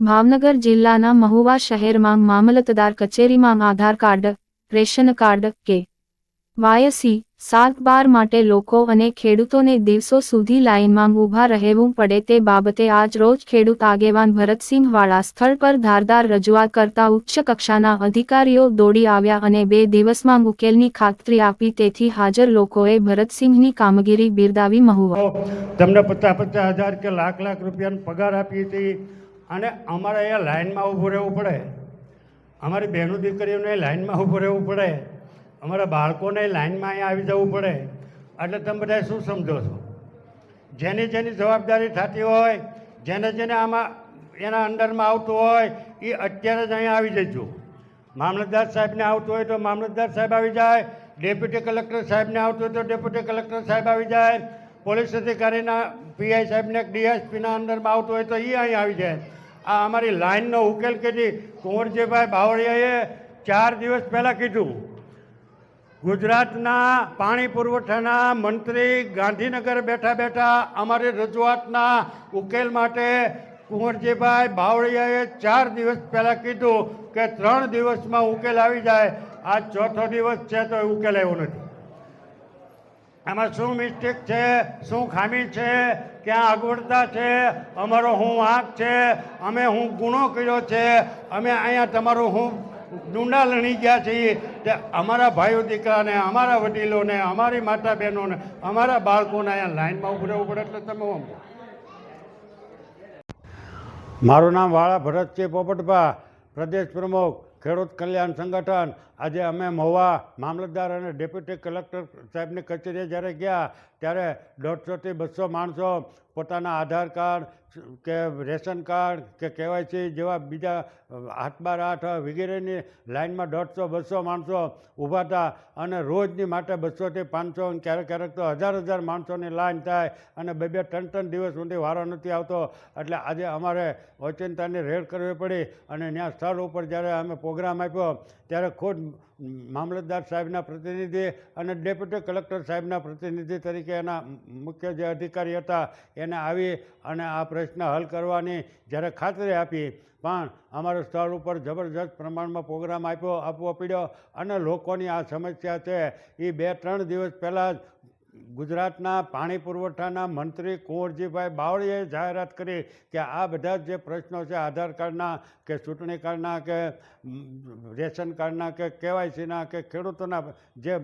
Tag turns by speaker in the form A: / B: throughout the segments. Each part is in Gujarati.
A: ભાવનગર જિલ્લાના મહુવા શહેરમાં મામલતદાર કચેરીમાં Aadhaar card, ration card K Y C સાત બાર માટે લોકો અને ખેડૂતોને દિવસો સુધી લાઇનમાં ઊભા રહેવું પડે તે બાબતે આજ રોજ ખેડૂત આગેવાન ભરતસિંહ વાળા સ્થળ પર ધારદાર રજૂઆત કરતા ઉચ્ચ કક્ષાના અધિકારીઓ દોડી આવ્યા અને બે દિવસમાં ઉકેલની ખાતરી આપી તેથી હાજર લોકોએ ભરતસિંહની કામગીરી બિરદાવી મહુવા.
B: તમને પચાસ પચાસ હજાર કે લાખ લાખ રૂપિયાનો પગાર આપી છીએ અને અમારે અહીંયા લાઇનમાં ઊભું રહેવું પડે. અમારી બહેનો દીકરીઓને લાઇનમાં ઊભું રહેવું પડે. અમારા બાળકોને લાઇનમાં અહીંયા આવી જવું પડે. એટલે તમે બધા શું સમજો છો? જેની જેની જવાબદારી થતી હોય, જેને જેને આમાં એના અંડરમાં આવતું હોય એ અત્યારે જ અહીંયા આવી જજો. મામલતદાર સાહેબને આવતું હોય તો મામલતદાર સાહેબ આવી જાય. ડેપ્યુટી કલેક્ટર સાહેબને આવતું હોય તો ડેપ્યુટી કલેક્ટર સાહેબ આવી જાય. પોલીસ અધિકારીના પીઆઈ સાહેબને ડીએસપીના અંડરમાં આવતું હોય તો એ અહીં આવી જાય. આ અમારી લાઇનનો ઉકેલ કીધી કુંવરજીભાઈ બાવળિયાએ ચાર દિવસ પહેલાં કીધું. ગુજરાતના પાણી પુરવઠાના મંત્રી ગાંધીનગર બેઠા બેઠા અમારી રજૂઆતના ઉકેલ માટે કુંવરજીભાઈ બાવળિયાએ ચાર દિવસ પહેલાં કીધું કે ત્રણ દિવસમાં ઉકેલ આવી જાય. આ ચોથો દિવસ છે તો ઉકેલ આવ્યો નથી. આમાં શું મિસ્ટેક છે? શું ખામી છે? ક્યાં અગવડતા છે? અમારો હું વાંક છે? અમે હું ગુનો કર્યો છે? અમે અહીંયા તમારું હું ડુંડા લણી ગયા છીએ. તે અમારા ભાઈઓ દીકરાને, અમારા વડીલોને, અમારી માતા બહેનોને અમારા બાળકોને અહીંયા લાઈનમાં ઉભું રહેવું પડે એટલે તમે મારું નામ વાળા ભરતસિંહ પોપટભા, પ્રદેશ પ્રમુખ, ખેડૂત કલ્યાણ સંગઠન આજે અમે મહુવા મામલતદાર અને ડેપ્યુટી કલેક્ટર સાહેબની કચેરીએ જ્યારે ગયા, ત્યારે દોઢસોથી બસો માણસો પોતાના આધાર કાર્ડ કે રેશન કાર્ડ કે કેવાયસી જેવા બીજા આઠ બાર આઠ વગેરેની લાઇનમાં દોઢસો બસો માણસો ઊભા હતા અને રોજની માટે બસોથી પાંચસો ક્યારેક ક્યારેક તો હજાર હજાર માણસોની લાઈન થાય અને બે બે ત્રણ ત્રણ દિવસ સુધી વારો નથી આવતો. એટલે આજે અમારે ઓચિંતાની રેડ કરવી પડી અને ત્યાં સ્થળ ઉપર જ્યારે અમે પ્રોગ્રામ આપ્યો, ત્યારે ખુદ મામલતદાર સાહેબના પ્રતિનિધિ અને ડેપ્યુટી કલેક્ટર સાહેબના પ્રતિનિધિ તરીકે એના મુખ્ય જે અધિકારી હતા, એને આવી અને આ પ્રશ્ન હલ કરવાની જ્યારે ખાતરી આપી, પણ અમારા સ્થળ ઉપર જબરજસ્ત પ્રમાણમાં પ્રોગ્રામ આપ્યો, આપવો પડ્યો અને લોકોની આ સમસ્યા છે. એ બે ત્રણ દિવસ પહેલાં જ ગુજરાતના પાણી પુરવઠાના મંત્રી કુંવરજીભાઈ બાવળીએ જાહેરાત કરી કે આ બધા જ પ્રશ્નો છે, આધાર કાર્ડના કે ચૂંટણી કાર્ડના કે રેશન કાર્ડના કે કેવાયસીના કે ખેડૂતોના જે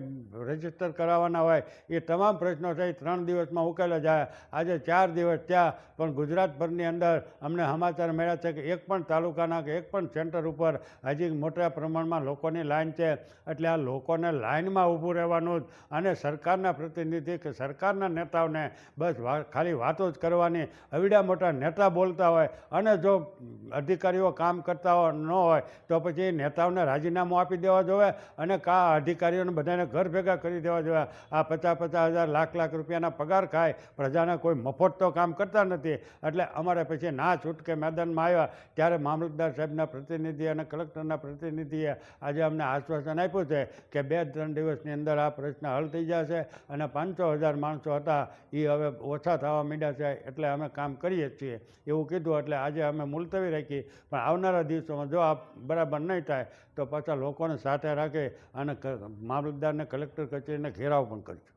B: રજિસ્ટર કરાવવાના હોય, એ તમામ પ્રશ્નો છે, એ ત્રણ દિવસમાં ઉકેલા જાય. આજે ચાર દિવસ ત્યાં પણ ગુજરાતભરની અંદર અમને સમાચાર મળ્યા છે કે એક પણ તાલુકાના કે એક પણ સેન્ટર ઉપર હજી મોટા પ્રમાણમાં લોકોની લાઈન છે. એટલે આ લોકોને લાઈનમાં ઊભું રહેવાનું જ અને સરકારના પ્રતિનિધિ કે સરકારના નેતાઓને બસ ખાલી વાતો જ કરવાની, અવીડા મોટા નેતા બોલતા હોય અને જો અધિકારીઓ કામ કરતા ન હોય, તો પછી નેતાઓને રાજીનામું આપી દેવા જોઈએ અને કા અધિકારીઓને બધાને ઘર ભેગા કરી દેવા જોઈએ આ પચાસ પચાસ હજાર લાખ લાખ રૂપિયાના પગાર ખાય, પ્રજાને કોઈ મફત તો કામ કરતા નથી. એટલે અમારે પછી ના છૂટકે મેદાનમાં આવ્યા, ત્યારે મામલતદાર સાહેબના પ્રતિનિધિ અને કલેક્ટરના પ્રતિનિધિએ આજે અમને આશ્વાસન આપ્યું છે કે બે ત્રણ દિવસની અંદર આ પ્રશ્ન હલ થઈ જશે અને પાંચસો હજાર માણસો હતા એ હવે ઓછા થવા માંડ્યા છે, એટલે અમે કામ કરીએ છીએ. એવું કીધું, એટલે આજે અમે મુલતવી રાખી. પણ આવનારા દિવસોમાં જો આ બરાબર નહીં થાય, તો પાછા લોકોને સાથે રાખે અને મામલતદારને, કલેક્ટર કચેરીને ઘેરાવ પણ કરીશું